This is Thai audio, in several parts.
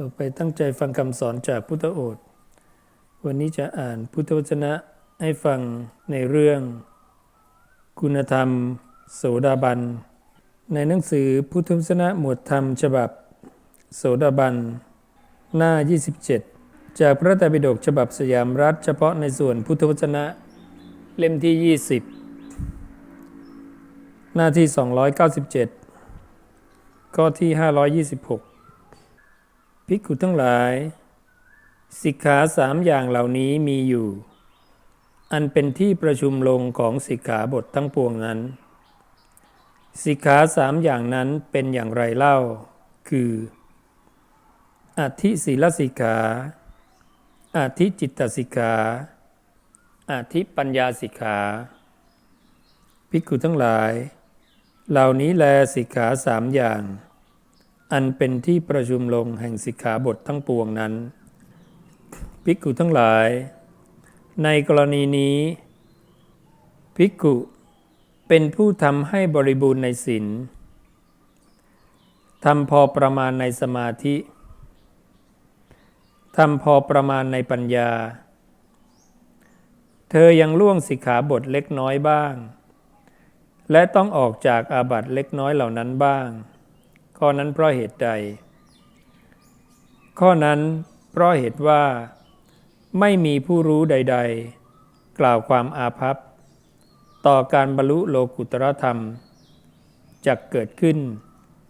ต่อไปตั้งใจฟังคำสอนจากพุทธโอษฐ์ วันนี้จะอ่านพุทธวจนะให้ฟังในเรื่อง คุณธรรม โสดาบัน ในหนังสือพุทธวจนะหมวดธรรมฉบับ โสดาบัน หน้า 27 จากพระไตรปิฎกฉบับสยามรัฐ เฉพาะในส่วนพุทธวจนะ เล่มที่ 20 หน้าที่ 297 ข้อที่ 526 ภิกขุทั้งหลาย สิกขาสามอย่างเหล่านี้มีอยู่ อันเป็นที่ประชุมลงของสิกขาบททั้งปวงนั้น สิกขาสามอย่างนั้นเป็นอย่างไรเล่า คือ อธิศีลสิกขาอธิจิตตสิกขาอธิปัญญาสิกขาภิกขุทั้งหลาย เหล่านี้แลสิกขาสามอย่าง อันเป็นที่ประชุมลงแห่งสิกขาบททั้งปวงนั้นภิกขุทั้งหลาย ในกรณีนี้ภิกขุเป็นผู้ทำให้บริบูรณ์ในศีลทำพอประมาณในสมาธิทำพอประมาณในปัญญา เธอยังล่วงสิกขาบทเล็กน้อยบ้าง และต้องออกจากอาบัติเล็กน้อยเหล่านั้นบ้าง ข้อนั้นเพราะเหตุใด ข้อนั้นเพราะเหตุว่า ไม่มีผู้รู้ใด ๆ กล่าวความอาภัพ ต่อการบรรลุโลกุตรธรรมจะเกิดขึ้น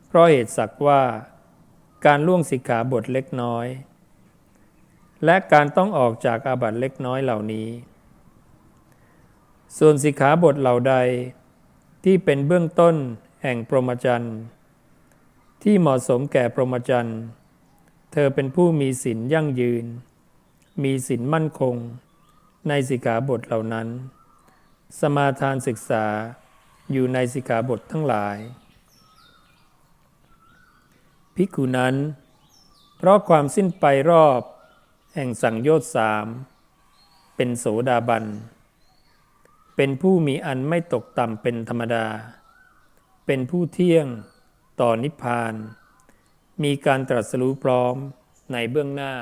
เพราะเหตุสักว่า การล่วงสิกขาบทเล็กน้อย และการต้องออกจากอาบัติเล็กน้อยเหล่านี้ ส่วนสิกขาบทเหล่าใดที่เป็นเบื้องต้นแห่งพรมจรรย์ ที่เหมาะสมแก่พรหมจรรย์ เธอเป็นผู้มีศีลยั่งยืน มีศีลมั่นคง ในสิกขาบทเหล่านั้น สมาทานศึกษาอยู่ในสิกขาบททั้งหลาย ภิกขุนั้น เพราะความสิ้นไปรอบแห่งสังโยชน์สามเป็นโสดาบัน เป็นผู้มีอันไม่ตกต่ำเป็นธรรมดา เป็นผู้เที่ยง ต่อนิพพาน มีการตรัสรู้พร้อมในเบื้องหน้า